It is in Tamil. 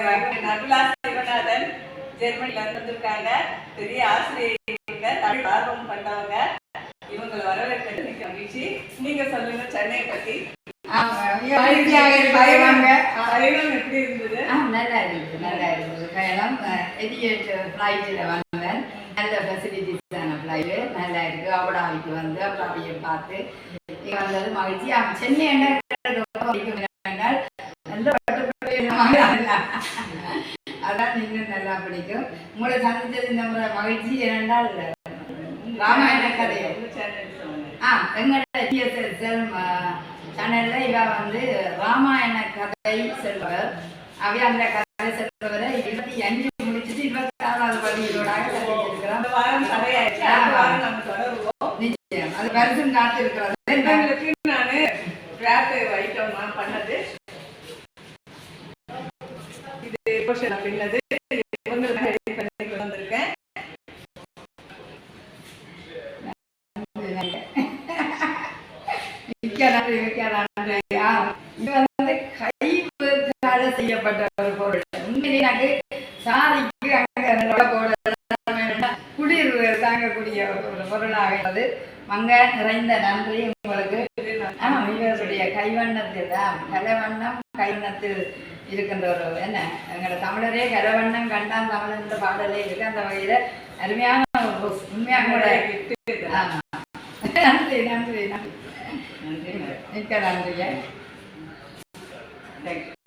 தலைவராக நகுலாஸ் ஜெர்மனில இருந்திருக்காங்க பெரிய ஆசிரியர் தமிழ் ஆர்வம் பண்ணவங்க இவங்களை வரவேற்கிறது மகிழ்ச்சி. நீங்க சொல்லுங்க சென்னையை பத்தி. பயணம் எப்படி நல்லா இருந்தது நல்லா இருந்தது. பயணம் எடியேட் ஃப்ளைட்டில் வந்தேன். நல்ல ஃபெசிலிட்டிஸான ஃப்ளைட்டு நல்லா இருக்குது அபடாவிக்கு வந்து அபடாவியை பார்த்து வந்தது மகிழ்ச்சி. சென்னை என்ன அதான் இன்னும் நல்லா பிடிக்கும். உங்களை சந்தித்தது முறை மகிழ்ச்சி. ஏனென்றால் ராமாயண கதை உங்க சேனல் சொல்லுங்க ஆ எங்களோட டிஎஸ்எஸ்எல் சேனல்ல இவ வந்து ராமாயண கதை செல்வர் அவை அந்த கதை செல்வரை இருபத்தி அஞ்சு முடிச்சுட்டு இருபத்தி ஆறாவது சந்திச்சிருக்கிறோம் இந்த வாரம் நம்ம தொடருவோம். நிச்சயம். அது வருஷம் காத்து இருக்கிறது உங்களுக்கு நானு கிராஃப்ட் ஐட்டம் நான் பண்ணது. எக்ஸ்போஷர் அப்படின்னது வந்திருக்கேன். நன்றி செய்யப்பட்ட ஒரு பொருள். உண்மையிலே சாதிக்கு அங்க தாங்கக்கூடிய ஒரு பொருளாக மங்க நிறைந்த நன்றி உங்களுக்கு. ஆ, இவருடைய கைவண்ணத்தில் ஆ, கலைவண்ணம் கைவண்ணத்தில் இருக்கின்ற ஒரு என்ன? எங்களோட தமிழரே கலைவண்ணம் கண்டான் தமிழ் என்ற பாடலே இருக்கு. அந்த வகையில அருமையான உண்மையாக கூட நன்றி நன்றி நன்றி. மிக்க you.